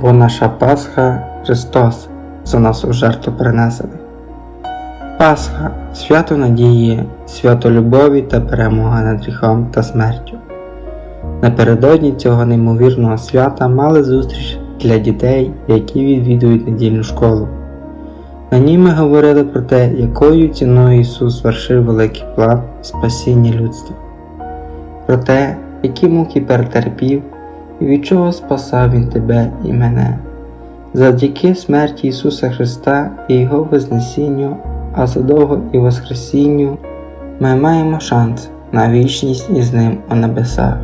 бо наша Пасха Христос за нас у жертву принесений. Пасха свято надії, свято любові та перемога над гріхом та смертю. Напередодні цього неймовірного свята мали зустріч для дітей, які відвідують недільну школу. На ній ми говорили про те, якою ціною Ісус вершив великий план спасіння людства, про те, які муки перетерпів від чого спасав Він тебе і мене. Завдяки смерті Ісуса Христа і Його Вознесінню, а задовго і Воскресінню, ми маємо шанс на вічність із Ним у небесах.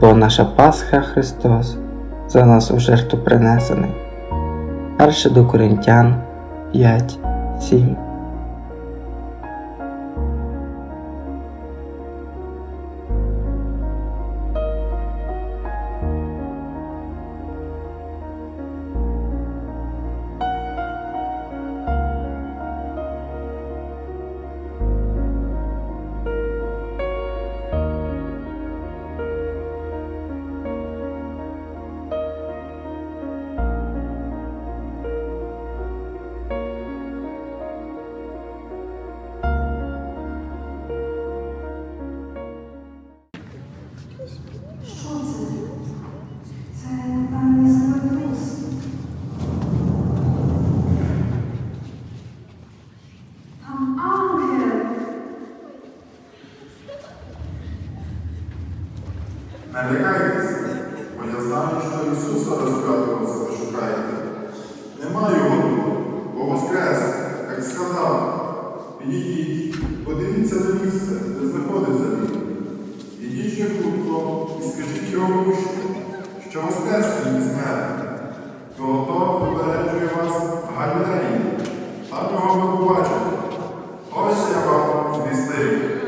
Бо наша Пасха Христос за нас у жертву принесений. Перше до Коринтян 5, 7. Не лякайтеся, бо я знаю, що Ісуса розп'ятого ви шукаєте. Нема його бо воскрес, як сказав. Підійдіть, подивіться на місце, де знаходиться він. Ідіть ще хутко і скажіть його що воскрес він із мене. Того попереджує вас Галілеї, там його ви побачите. Ось я вам звістив.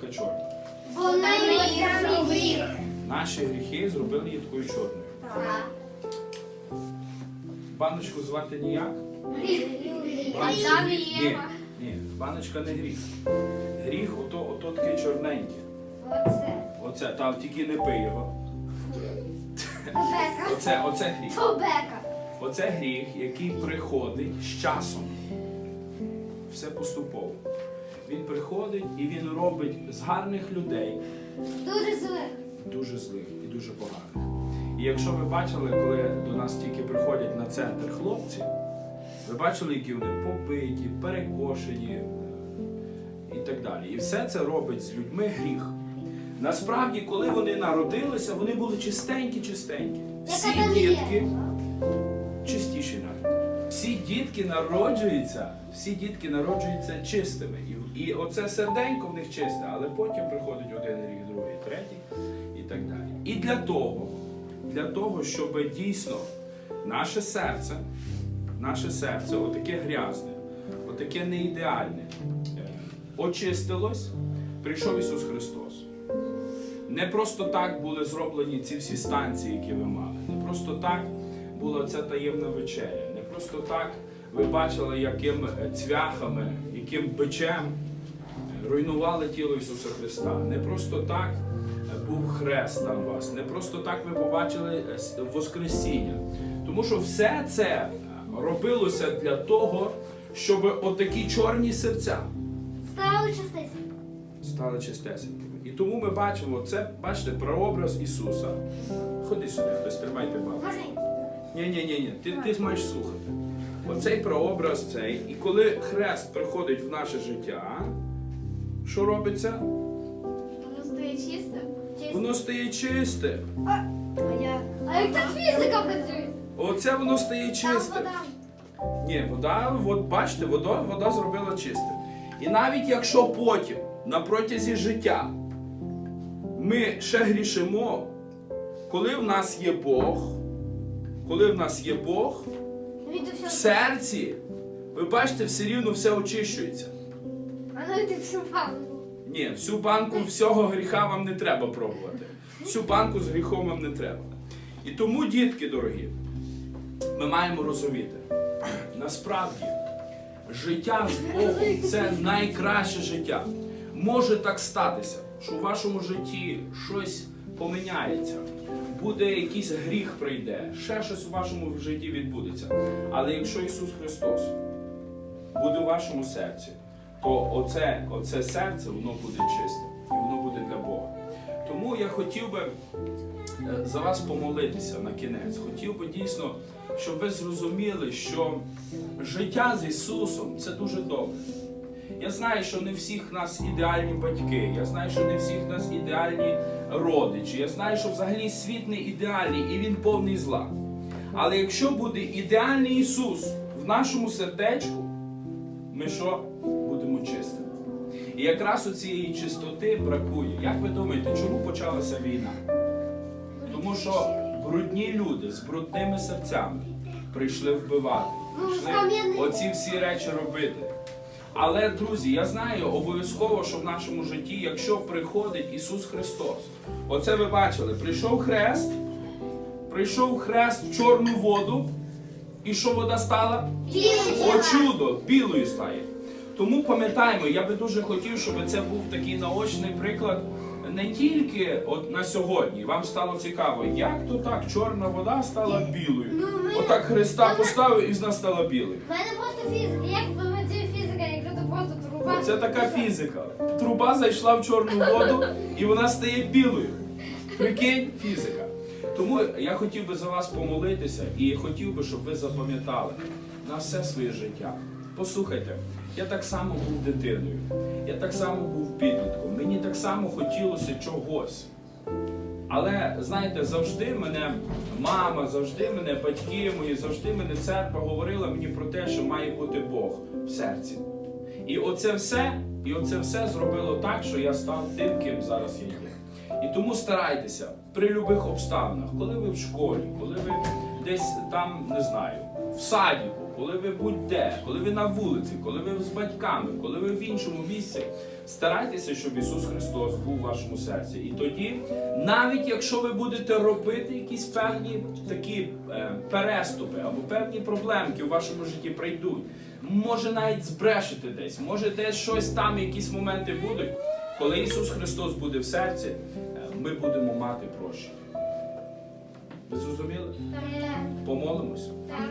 Така чорна? Вона не гріх. Наші гріхи зробили її такою чорною. Баночку звати ніяк? А там Ні, ні, баночка не гріх. Гріх ото, ото таке чорненьке. Оце. Оце, там тільки не пий його. Бека. Оце, оце гріх. То бека. Оце гріх, який приходить з часом. Все поступово. Він приходить і він робить з гарних людей Дуже зле. дуже злих і дуже поганих. І якщо ви бачили, коли до нас тільки приходять на центр хлопці, ви бачили, які вони побиті, перекошені е, і так далі. І все це робить з людьми гріх. Насправді, коли вони народилися, вони були чистенькі-чистенькі. Всі дітки дітки народжуються, всі дітки народжуються чистими. І, і оце серденько в них чисте, але потім приходить один рік, другий, третій і так далі. І для того, для того, щоб дійсно наше серце, наше серце, отаке грязне, отаке неідеальне, е, очистилось, прийшов Ісус Христос. Не просто так були зроблені ці всі станції, які ви мали. Не просто так була ця таємна вечеря. Просто так ви бачили, яким е, цвяхами, яким бичем руйнували тіло Ісуса Христа. Не просто так е, був хрест у вас. Не просто так ви побачили е, Воскресіння. Тому що все це робилося для того, щоб отакі чорні серця Стали частиці. стали чистесенькими. І тому ми бачимо це, бачите, прообраз Ісуса. Ходи сюди, хтось тримайте бабу. Ні, ні, ні, ні, ти, ти маєш слухати. Оцей прообраз цей, і коли хрест приходить в наше життя, що робиться? Воно стає. Чистим. Воно стає чистим. А я. А як так фізика працює? Оце воно стає Там чистим. вода. Ні, вода, от бачите, вода, вода зробила чистим. І навіть якщо потім, на протязі життя, ми ще грішимо, коли в нас є Бог, коли в нас є Бог, в серці, ви бачите, все рівно все очищується. А ну йди всю банку. Ні, всю банку всього гріха вам не треба пробувати. Всю банку з гріхом вам не треба. І тому, дітки дорогі, ми маємо розуміти, насправді життя з Богом це найкраще життя. Може так статися, що в вашому житті щось поміняється, буде якийсь гріх прийде, ще щось у вашому житті відбудеться. Але якщо Ісус Христос буде в вашому серці, то оце, оце серце воно буде чисте і воно буде для Бога. Тому я хотів би е, за вас помолитися на кінець. Хотів би дійсно, щоб ви зрозуміли, що життя з Ісусом це дуже добре. Я знаю, що не всіх нас ідеальні батьки, я знаю, що не всіх нас ідеальні родичі. Я знаю, що взагалі світ не ідеальний і він повний зла. Але якщо буде ідеальний Ісус в нашому сердечку, ми що? Будемо чистими. І якраз у цієї чистоти бракує. Як ви думаєте, чому почалася війна? Тому що брудні люди з брудними серцями прийшли вбивати, Ну, прийшли оці всі речі робити. Але, друзі, я знаю обов'язково, що в нашому житті, якщо приходить Ісус Христос, оце ви бачили, прийшов хрест, прийшов хрест в чорну воду, і що вода стала? О чудо, білою стає. Тому пам'ятаємо, я би дуже хотів, щоб це був такий наочний приклад не тільки от на сьогодні. Вам стало цікаво, як то так чорна вода стала білою. Ну, ми- Отак Христа поставив і з нас стала білою. У мене просто фізика. Як Це така фізика. Труба зайшла в чорну воду і вона стає білою. Прикинь, фізика. Тому я хотів би за вас помолитися і хотів би, щоб ви запам'ятали на все своє життя. Послухайте, я так само був дитиною, я так само був підлітком, мені так само хотілося чогось. Але знаєте, завжди мене мама, завжди мене батьки мої, завжди мене церква говорила мені про те, що має бути Бог в серці. І оце все, і оце все зробило так, що я став тим, ким зараз я є. І тому старайтеся при любих обставинах, коли ви в школі, коли ви десь там не знаю, в садіку, коли ви будь-де, коли ви на вулиці, коли ви з батьками, коли ви в іншому місці, старайтеся, щоб Ісус Христос був у вашому серці. І тоді, навіть якщо ви будете робити якісь певні такі е, переступи або певні проблемки у вашому житті прийдуть, може навіть збрешете десь, може десь щось там, якісь моменти будуть. Коли Ісус Христос буде в серці, е, ми будемо мати прощення. Ви зрозуміли? Так. Помолимося. Так.